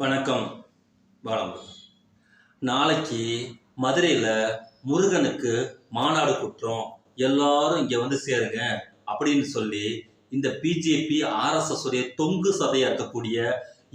வணக்கம் வணக்கம். நாளைக்கு மதுரையில் முருகனுக்கு மாநாடு குற்றம் எல்லாரும் இங்கே வந்து சேருங்க அப்படின்னு சொல்லி இந்த பிஜேபி ஆர்எஸ்எஸ் உடைய தொங்கு சதையா இருக்கக்கூடிய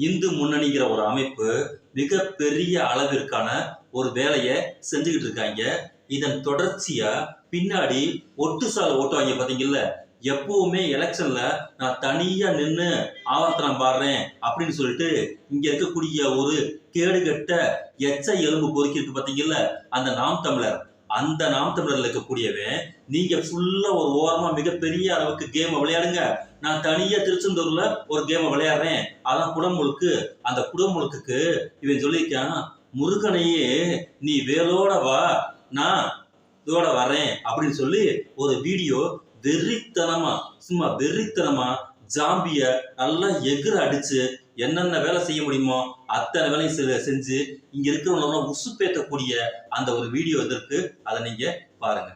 இந்து முன்னணிங்கிற ஒரு அமைப்பு மிகப்பெரிய அளவிற்கான ஒரு வேலையை செஞ்சுக்கிட்டு இருக்காங்க. இதன் தொடர்ச்சியா பின்னாடி ஒட்டு சாலை ஓட்டுவாங்க பார்த்தீங்கல்ல எப்பவுமே எலெக்ஷன்ல நான் தனியா நின்று ஆவர்த்தனம் பாடுறேன் அப்படின்னு சொல்லிட்டு இங்க இருக்கக்கூடிய ஒரு கேடுகட்ட எச்ச எலும்பு பொறுக்கி இருக்கு பாத்தீங்கல்ல அந்த நாம் தமிழர். அந்த நாம் தமிழர்ல இருக்கக்கூடியவன் நீங்க ஃபுல்லா ஒரு ஓரமா மிகப்பெரிய அளவுக்கு கேமை விளையாடுங்க. நான் தனியா திருச்செந்தூர்ல ஒரு கேமை விளையாடுறேன். அதான் குடமுழுக்கு. அந்த குடமுழுக்குக்கு இவன் சொல்லியிருக்கான் முருகனையே நீ வேலோட வா. நான் இதோட வரேன் அப்படின்னு சொல்லி ஒரு வீடியோ வெறித்தனமா சும்மா வெறித்தனமா ஜாம்பிய நல்லா எகிர அடிச்சு என்னென்ன வேலை செய்ய முடியுமோ அத்தனை வேலையும் செஞ்சு இங்க இருக்கிறவங்க உசுப்பேற்றக்கூடிய அந்த ஒரு வீடியோ இதற்கு அதை நீங்க பாருங்க.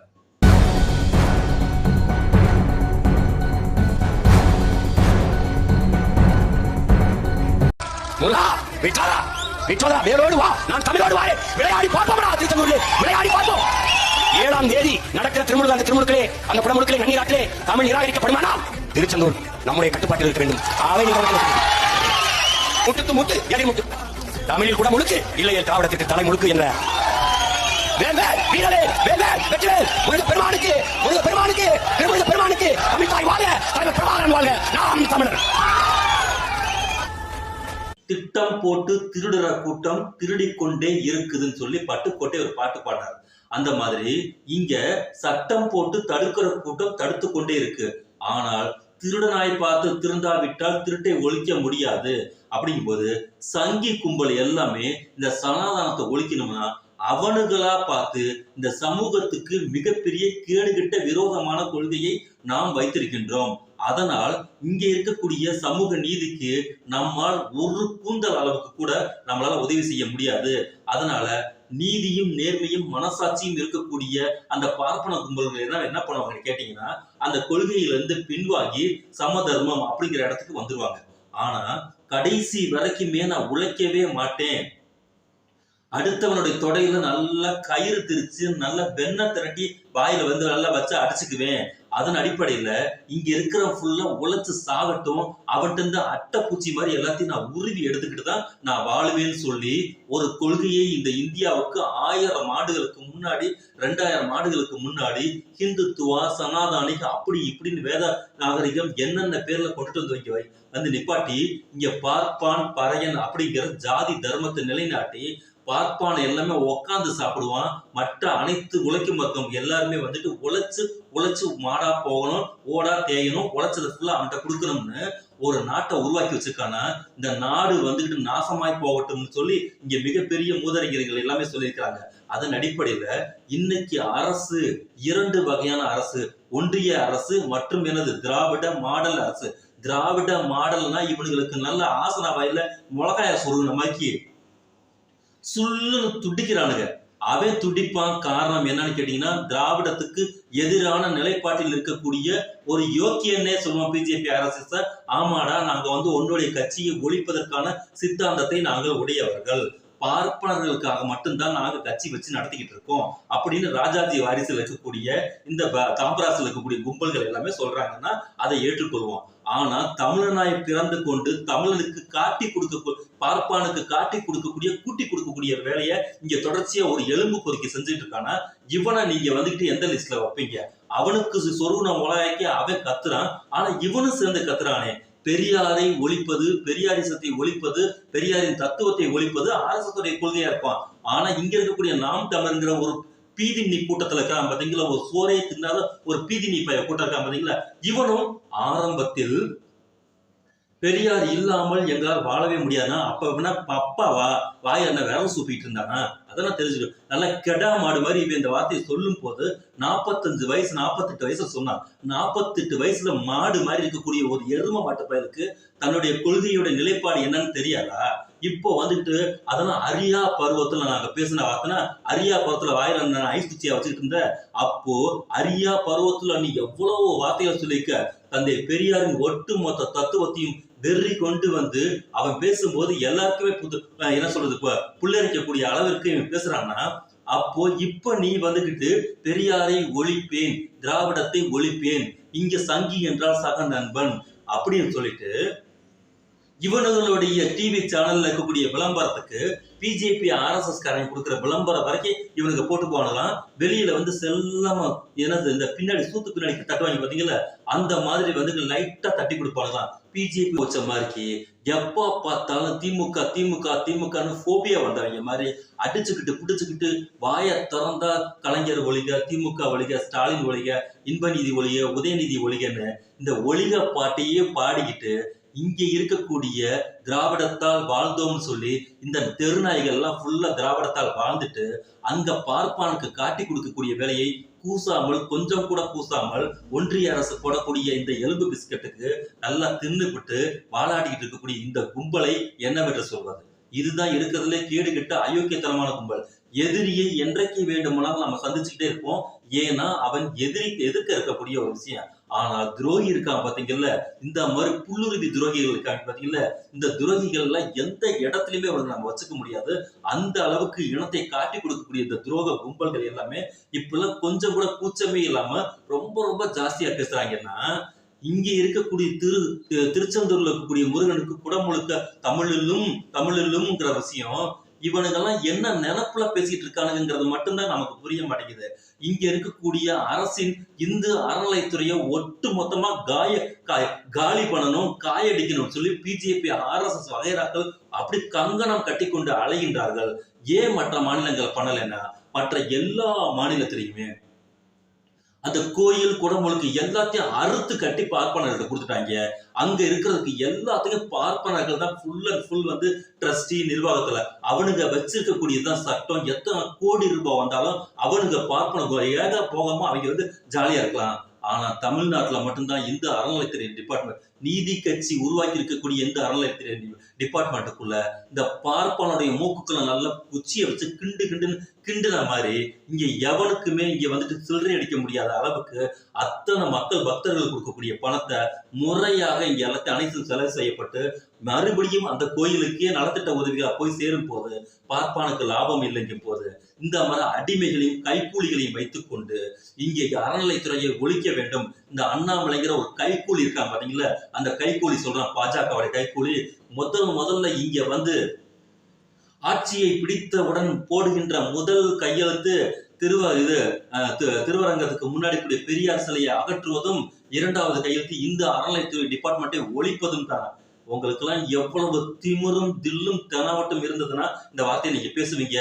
முருகா விட்டாரா விட்டாரா வேலோடு வா. நான் தமிழோடு வாரே விளையாடி பார்ப்போம்டா திருச்செந்தூர்ல விளையாடி பார்ப்போம். ஏழாம் தேதி நடக்கிற திருமுருக அந்த திருமுருக்களே அந்த புடமுருக்களே நன்னீராட்டிலே தமிழ் நிராகரிக்கப்படுமானால் திருச்செந்தூர் நம்முடைய கட்டுப்பாட்டில் இருக்க வேண்டும். அவை முட்டுத்து முத்து எதை முட்டு தமிழில் கூட முழுக்கு இல்லையே திராவிடத்திற்கு தலை முழுக்கு என்ற. வேந்தர், வீரரே, வேந்தர், வெற்றிவேல், முருக பெருமானுக்கு முருக பெருமானுக்கு திருமுருக பெருமானுக்கு தமிழ்தாய் வாழ்க தலைவர் பிரபாகரன் வாழ்க. நாம் தமிழர். திட்டம் போட்டு திருடுற கூட்டம் திருடிக்கொண்டே இருக்குதுன்னு சொல்லி பட்டுக்கோட்டை ஒரு பாட்டு பாடுறாரு. அந்த மாதிரி இங்க சட்டம் போட்டு தடுக்கிற கூட்டம் தடுத்து கொண்டே இருக்கு. ஆனால் திருடனாய் பார்த்து திருந்தாவிட்டால் திருட்டை ஒழிக்க முடியாது. அப்படிங்கும்போது சங்கி கும்பல் எல்லாமே இந்த சனாதானத்தை ஒழிக்கணும்னா அவனுகளா பார்த்து இந்த சமூகத்துக்கு மிகப்பெரிய கேடுகிட்ட விரோதமான கொள்கையை நாம் வைத்திருக்கின்றோம். அதனால் இங்க இருக்கக்கூடிய சமூக நீதிக்கு நம்மால் ஒரு கூந்தல் அளவுக்கு கூட நம்மளால உதவி செய்ய முடியாது. அதனால நீதியும் நேர்மையும் மனசாட்சியும் இருக்கக்கூடிய அந்த பார்ப்பன கும்பல்கள் என்ன என்ன பண்ணுவாங்கன்னு கேட்டீங்கன்னா அந்த கொள்கையிலிருந்து பின்வாங்கி சமதர்மம் அப்படிங்கிற இடத்துக்கு வந்துருவாங்க. ஆனா கடைசி வரைக்குமே நான் உழைக்கவே மாட்டேன். அடுத்தவனுடைய தொடையில நல்லா கயிறு திரிச்சு நல்லா வெண்ணை திரட்டி வாயில வந்து நல்லா வச்சு அடிச்சுக்குவேன். அதன் அடிப்படையில இங்க இருக்கிற ஃபுல்லா உழைச்சு சாகட்டும் அவன்கிட்ட அட்டைப்பூச்சி மாதிரி எல்லாத்தையும் நான் உருவி எடுத்துக்கிட்டு தான் நான் வாழுவேன்னு சொல்லி ஒரு கொள்கையை இந்த இந்தியாவுக்கு ஆயிரம் ஆண்டுகளுக்கு முன்னாடி ரெண்டாயிரம் ஆண்டுகளுக்கு முன்னாடி ஹிந்துத்துவா சனாதானிக அப்படி இப்படின்னு வேத நாகரிகம் என்னென்ன பேர்ல கொண்டுட்டு வந்து வைக்க வந்து நிப்பாட்டி இங்க பார்ப்பான் பறையன் அப்படிங்கிற ஜாதி தர்மத்தை நிலைநாட்டி பார்ப்பான எல்லாமே உக்காந்து சாப்பிடுவான். மற்ற அனைத்து உழைக்கும் வர்க்கம் எல்லாருமே வந்துட்டு உழைச்சு உழைச்சு மாடா போகணும் ஓடா தேயணும் உழைச்சதை ஃபுல்லா அவன்கிட்ட கொடுக்கணும்னு ஒரு நாட்டை உருவாக்கி வச்சிருக்கானா? இந்த நாடு வந்துகிட்டு நாசமாய் போகட்டும்னு சொல்லி இங்க மிகப்பெரிய மூதறிஞர்கள் எல்லாமே சொல்லியிருக்கிறாங்க. அதன் அடிப்படையில இன்னைக்கு அரசு இரண்டு வகையான அரசு ஒன்றிய அரசு மற்றும் எனது திராவிட மாடல் அரசு. திராவிட மாடல்னா இவனுங்களுக்கு நல்ல ஆசன வாயில மிளகாய சொருகின மாதிரி சுள்ளுன்னு துடிக்கிறானுங்க. அவன் துடிப்பான் காரணம் என்னன்னு கேட்டீங்கன்னா திராவிடத்துக்கு எதிரான நிலைப்பாட்டில் இருக்கக்கூடிய ஒரு யோக்கியன்னே சொல்லுவோம் பிஜேபி அரசு ஆமாடா நாங்க வந்து உன்னுடைய கட்சியை ஒழிப்பதற்கான சித்தாந்தத்தை நாங்கள் உடையவர்கள். பார்ப்பனர்களுக்காக மட்டும்தான் நாங்க கட்சி வச்சு நடத்திக்கிட்டு இருக்கோம். அப்படின்னு ராஜாஜி வாரிசுல இருக்கக்கூடிய இந்த ப- இருக்கக்கூடிய கும்பல்கள் எல்லாமே சொல்றாங்கன்னா அதை ஏற்றுக்கொள்வோம். ஆனா தமிழனாய் பிறந்து கொண்டு தமிழனுக்கு காட்டி கொடுக்க பார்ப்பானுக்கு காட்டி கொடுக்கக்கூடிய கூட்டி கொடுக்கக்கூடிய வேலையை இங்க தொடர்ச்சியா ஒரு எலும்பு பொறுக்கி செஞ்சுட்டு இருக்கானா இவனை நீங்க வந்துட்டு எந்த லிஸ்ட்ல வைப்பீங்க? அவனுக்கு சொருவன உலகாக்கி அவன் கத்துறான். ஆனா இவனும் சேர்ந்து கத்துறானே. பெரியாரை ஒழிப்பது பெரியாரிசத்தை ஒழிப்பது பெரியாரின் தத்துவத்தை ஒழிப்பது அரசத்துடைய கொள்கையா இருப்பான். ஆனா இங்க இருக்கக்கூடிய நாம் தமிழ்ங்கிற ஒரு பீதினி கூட்டத்துல இருக்கான் பாத்தீங்களா? ஒரு சோரே தின்னாத ஒரு பீதி பைய கூட்டம் இருக்கான் பாத்தீங்களா? இவனும் ஆரம்பத்தில் பெரியார் இல்லாமல் எங்களால் வாழவே முடியாதுன்னா அப்ப வேணா அப்பாவா வாய் என்ன விரல் சூப்பிட்டு இருந்தானா? அதெல்லாம் தெரிஞ்சுக்கணும். நல்லா கெடா மாடு மாதிரி இவன் இந்த வார்த்தையை சொல்லும் போது நாற்பத்தஞ்சு வயசு நாற்பத்தெட்டு வயசு சொன்னான். நாற்பத்தெட்டு வயசுல மாடு மாதிரி இருக்கக்கூடிய ஒரு எரும மாட்டு பயலுக்கு தன்னுடைய கொள்கையோட நிலைப்பாடு என்னன்னு தெரியாதா? இப்போ வந்துட்டு அதெல்லாம் அரியா பருவத்துல நாங்க பேசின வார்த்தைனா அரியா பருவத்துல வாயில நான் ஐஸ் குச்சியா வச்சுட்டு இருந்த அப்போ அரியா பருவத்துல நீ எவ்வளவு வார்த்தைகள் சொல்லியிருக்க. தந்தை பெரியாரின் ஒட்டுமொத்த தத்துவத்தையும் வெறி கொண்டு வந்து அவன் பேசும்போது எல்லாருக்குமே புது என்ன சொல்றது புள்ளரிக்கக்கூடிய அளவிற்கு இவன் பேசுறான்னா அப்போ இப்ப நீ வந்துகிட்டு பெரியாரை ஒழிப்பேன் திராவிடத்தை ஒழிப்பேன் இங்க சங்கி என்றால் சக நண்பன் அப்படின்னு சொல்லிட்டு இவனுங்களுடைய டிவி சேனல்ல இருக்கக்கூடிய விளம்பரத்துக்கு பிஜேபி ஆர்எஸ்எஸ் காரங்க கொடுக்குற விளம்பரம் வரைக்கும் இவனுக்கு போட்டு போனலாம் வெளியில வந்து செல்லமா என்னது இந்த பின்னாடி சூத்து பின்னாடி தட்டுவாங்க பாத்தீங்களா அந்த மாதிரி வந்து லைட்டா தட்டி கொடுப்பாங்களாம் பிஜேபி வச்ச மாதிரி எப்ப பார்த்தாலும் திமுக திமுக திமுகன்னு போபியா வந்தவங்க மாதிரி அடிச்சுக்கிட்டு பிடிச்சுக்கிட்டு வாயை திறந்தா கலைஞர் ஒழிக திமுக ஒழிக ஸ்டாலின் ஒழிக இன்பநீதி ஒழிக உதயநிதி ஒழிகன்னு இந்த ஒழிக பாட்டையே பாடிக்கிட்டு இங்கே இருக்கக்கூடிய திராவிடத்தால் வாழ்ந்தோம்னு சொல்லி இந்த தெருநாய்கள் எல்லாம் ஃபுல்லா திராவிடத்தால் வாழ்ந்துட்டு அங்க பார்ப்பானுக்கு காட்டி கொடுக்கக்கூடிய வேலையை கூசாமல் கொஞ்சம் கூட கூசாமல் ஒன்றிய அரசு போடக்கூடிய இந்த எலும்பு பிஸ்கட்டுக்கு நல்லா தின்னுபிட்டு வாழாடிக்கிட்டு இருக்கக்கூடிய இந்த கும்பலை என்னவென்று சொல்வது? இதுதான் இருக்கிறதுலே கேடு கெட்ட அயோக்கியத்தனமான கும்பல். எதிரியை என்றைக்கு வேண்டுமானாலும் நம்ம சந்திச்சுக்கிட்டே இருப்போம். ஏன்னா அவன் எதிரி எதிர்க்க இருக்கக்கூடிய ஒரு விஷயம். ஆனால் துரோகி இருக்கான் பாத்தீங்கல்ல இந்த மாதிரி புல்லுருவி துரோகிகள் இருக்காங்க பாத்தீங்கல்ல இந்த துரோகிகள் எல்லாம் எந்த இடத்துலயுமே வந்து நம்ம வச்சுக்க முடியாது. அந்த அளவுக்கு இனத்தை காட்டி கொடுக்கக்கூடிய இந்த துரோக கும்பல்கள் எல்லாமே இப்பெல்லாம் கொஞ்சம் கூட கூச்சமே இல்லாம ரொம்ப ரொம்ப ஜாஸ்தியா பேசுறாங்கன்னா இங்க இருக்கக்கூடிய திரு திருச்செந்தூர்ல இருக்கக்கூடிய முருகனுக்கு குடமுழுக்க தமிழிலும் தமிழிலும்ங்கிற விஷயம் இவனுங்கெல்லாம் என்ன நினப்புல பேசிட்டு இருக்கானுங்கிறது மட்டும்தான் நமக்கு புரிய மாட்டேங்குது. இங்க இருக்கக்கூடிய அரசின் இந்து அறநிலைத்துறையை ஒட்டு மொத்தமா காய காய காலி பண்ணணும் காயடிக்கணும் சொல்லி பிஜேபி ஆர்எஸ்எஸ் வகைராக்கள் அப்படி கங்கணம் கட்டி கொண்டு அலைகின்றார்கள். ஏன் மற்ற மாநிலங்கள் பண்ணலைன்னா மற்ற எல்லா மாநிலத்திலையுமே அந்த கோயில் குடமுழுக்கு எல்லாத்தையும் அறுத்து கட்டி பார்ப்பனர்கிட்ட கொடுத்துட்டாங்க. அங்க இருக்கிறதுக்கு எல்லாத்தையும் பார்ப்பனர்கள் தான் ஃபுல் அண்ட் ஃபுல் வந்து ட்ரஸ்டி நிர்வாகத்துல. அவனுங்க வச்சிருக்கக்கூடியதுதான் சட்டம். எத்தனை கோடி ரூபாய் வந்தாலும் அவனுங்க பார்ப்பன ஏக போகாம அவங்க வந்து ஜாலியா இருக்கலாம்? ஆனா தமிழ்நாட்டுல மட்டும்தான் இந்த அறநிலைத்துறை டிபார்ட்மெண்ட் நீதி கட்சி உருவாக்கி இருக்கக்கூடிய எந்த அறநிலைத்துறை டிபார்ட்மெண்ட்டுக்குள்ள இந்த பார்ப்பானுடைய மூக்குக்குள்ள நல்ல குச்சியை வச்சு கிண்டு கிண்டுன்னு கிண்டுன மாதிரி இங்க எவனுக்குமே இங்க வந்துட்டு சில்லறை அடிக்க முடியாத அளவுக்கு அத்தனை மக்கள் பக்தர்கள் கொடுக்கக்கூடிய பணத்தை முறையாக இங்க எல்லாத்தையும் அனைத்தும் செலவு செய்யப்பட்டு மறுபடியும் அந்த கோயிலுக்கே நலத்திட்ட உதவிகளா போய் சேரும் போது பார்ப்பானுக்கு லாபம் இல்லைங்க போது இந்த மாதிரி அடிமைகளையும் கைக்கூலிகளையும் வைத்துக்கொண்டு இங்கே அறநிலைத்துறையை ஒழிக்க வேண்டும். இந்த அண்ணாமலைங்கிற ஒரு கைக்கூலி இருக்காங்க பாத்தீங்களா? அந்த கைக்கூலி சொல்றான் பாஜகவுடைய கைக்கூலி முதல் முதல்ல இங்க வந்து ஆட்சியை பிடித்தவுடன் போடுகின்ற முதல் கையெழுத்து திருவ இது அஹ், திருவரங்கத்துக்கு முன்னாடி கூடிய பெரியார் சிலையை அகற்றுவதும் இரண்டாவது கையெழுத்து இந்த அறநிலைத்துறை டிபார்ட்மெண்ட்டை ஒழிப்பதும் தான். உங்களுக்கெல்லாம் எவ்வளவு திமிரும் தில்லும் தெனாவட்டும் இருந்ததுன்னா இந்த வார்த்தையை நீங்க பேசுவீங்க.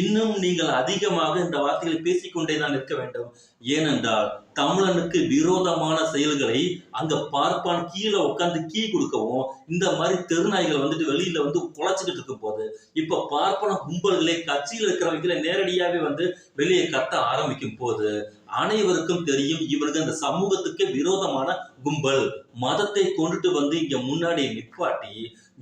இன்னும் நீங்கள் அதிகமாக இந்த வார்த்தைகளை பேசிக்கொண்டே தான் இருக்க வேண்டும். ஏனென்றால் தமிழனுக்கு விரோதமான செயல்களை அங்க பார்ப்பான் கீழே உட்காந்து கீ கொடுக்கவும் இந்த மாதிரி தெருநாய்கள் வந்துட்டு வெளியில வந்து குழச்சிக்கிட்டு இருக்கும் போது இப்ப பார்ப்பன கும்பல்களை கட்சியில் இருக்கிறவங்களை நேரடியாவே வந்து வெளியே கத்த ஆரம்பிக்கும் போது அனைவருக்கும் தெரியும் இவர்கள் இந்த சமூகத்துக்கு விரோதமான கும்பல். மதத்தை கொண்டுட்டு வந்து இங்க முன்னாடி நிப்பாட்டி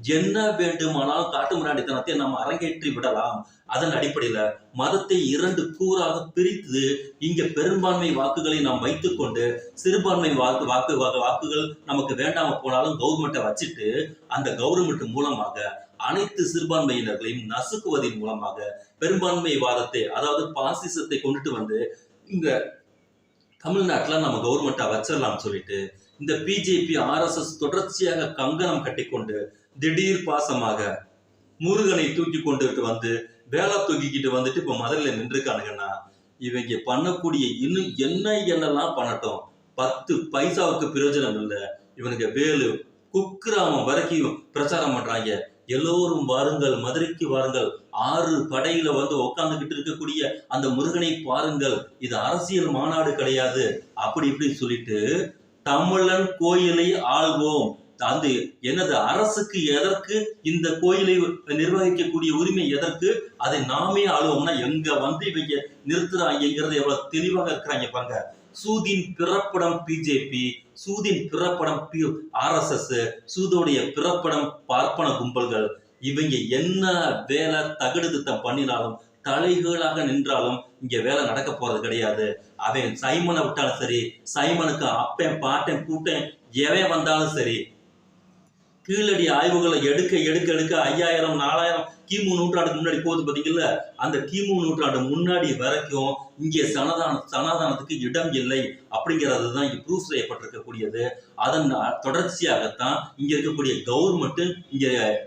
என்ன வேண்டுமானாலும் காட்டு முன்னாடித்தனத்தை நாம் அரங்கேற்றி விடலாம். அதன் அடிப்படையில மதத்தை இரண்டு கூறாக பிரித்து இங்க பெரும்பான்மை வாக்குகளை நாம் வைத்துக்கொண்டு சிறுபான்மை வாக்கு வாக்கு- வாக்குகள் நமக்கு வேண்டாம போனாலும் கவர்மெண்ட்டை வச்சுட்டு அந்த கவர்மெண்ட் மூலமாக அனைத்து சிறுபான்மையினர்களையும் நசுக்குவதன் மூலமாக பெரும்பான்மை வாதத்தை அதாவது பாசிசத்தை கொண்டுட்டு வந்து இந்த தமிழ்நாட்டில் நம்ம கவர்மெண்ட்டை வச்சிடலாம்னு சொல்லிட்டு இந்த பிஜேபி ஆர்எஸ்எஸ் தொடர்ச்சியாக கங்கணம் கட்டிக்கொண்டு திடீர் பாசமாக முருகனை தூக்கி கொண்டுட்டு வந்து வேலை தூக்கிக்கிட்டு வந்துட்டு இப்போ மதுரையில் நின்றுருக்கானுங்கன்னா இவங்க பண்ணக்கூடிய இன்னும் என்ன என்னெல்லாம் பண்ணட்டும்? பத்து பைசாவுக்கு பிரயோஜனம் இல்லை. இவனுக்கு வேலு குக்கிராமம் வரைக்கும் பிரச்சாரம் பண்றாங்க. எல்லோரும் வாருங்கள் மதுரைக்கு வாருங்கள். ஆறு படையில வந்து உட்கார்ந்துகிட்டு இருக்கக்கூடிய அந்த முருகனை பாருங்கள். இது அரசியல் மாநாடு கிடையாது. அப்படி இப்படி சொல்லிட்டு தமிழன் கோயிலை ஆள்வோம். அந்த என்னது அரசுக்கு எதற்கு இந்த கோயிலை நிர்வகிக்கக்கூடிய உரிமை எதற்கு அதை நாமே ஆளுவோம்னா எங்க வந்து இவங்க நிறுத்துறாங்கிறது எவ்வளவு தெளிவாக இருக்கிறாங்க பாருங்க. சூதின் பிறப்படம் பிஜேபி சூதின் பிறப்படம் பி ஆர்எஸ்எஸ் சூதோடைய பிறப்படம் பார்ப்பன கும்பல்கள். இவங்க என்ன வேலை தகுடு திட்டம் பண்ணினாலும் தலைகீழாக நின்றாலும் இங்க வேலை நடக்க போறது கிடையாது. அவன் சைமனை விட்டாலும் சரி சைமனுக்கு அப்பேன் பாட்டேன் கூட்டேன் எவன் வந்தாலும் சரி கீழடி ஆய்வுகளை எடுக்க எடுக்க எடுக்க ஐயாயிரம் நாலாயிரம் கிமு நூற்றாண்டுக்கு முன்னாடி போகுது பார்த்தீங்கல்ல? அந்த கிமு நூற்றாண்டு முன்னாடி வரைக்கும் இங்கே சனாதான சனாதானத்துக்கு இடம் இல்லை. அப்படிங்கிறது தான் இங்க ப்ரூஃப் செய்யப்பட்டிருக்கக்கூடியது. அதன் தொடர்ச்சியாகத்தான் இங்க இருக்கக்கூடிய கவர்மெண்ட் இங்க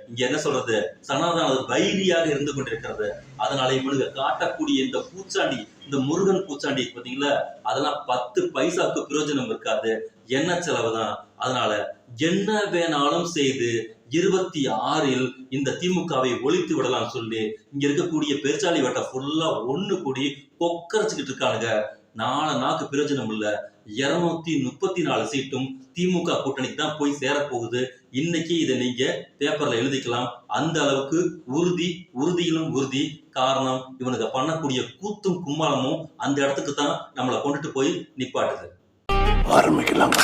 இங்க என்ன சொல்றது? சனாதன வைரியாக இருந்து கொண்டிருக்கிறது. அதனால இவனுக்கு காட்டக்கூடிய இந்த பூச்சாண்டி இந்த முருகன் பூச்சாண்டி பாத்தீங்களா? அதெல்லாம் பத்து பைசாவுக்கு பிரயோஜனம் இருக்காது. என்ன செலவு தான்? அதனால என்ன வேணாலும் செய்து இருபத்தி ஆறில் இந்த திமுகவை ஒழித்து விடலாம் சொல்லி இங்க இருக்கக்கூடிய பெருச்சாலி வட்டம் ஃபுல்லா ஒண்ணு கூடி கொக்கரைச்சுக்கிட்டு இருக்கானுங்க. நாலு நாக்கு பிரயோஜனம் இல்ல. இருநூத்தி முப்பத்தி நாலு சீட்டும் திமுக கூட்டணிக்கு தான் போய் சேரப்போகுது. இன்னைக்கு இதை நீங்க பேப்பர்ல எழுதிக்கலாம். அந்த அளவுக்கு உறுதி உறுதியிலும் உறுதி. காரணம் இவனுக்கு பண்ணக்கூடிய கூத்தும் கும்மாளமும் அந்த இடத்துக்கு தான் நம்மளை கொண்டுட்டு போய் நிப்பாட்டுது. ஆரம்பிக்கலாம்.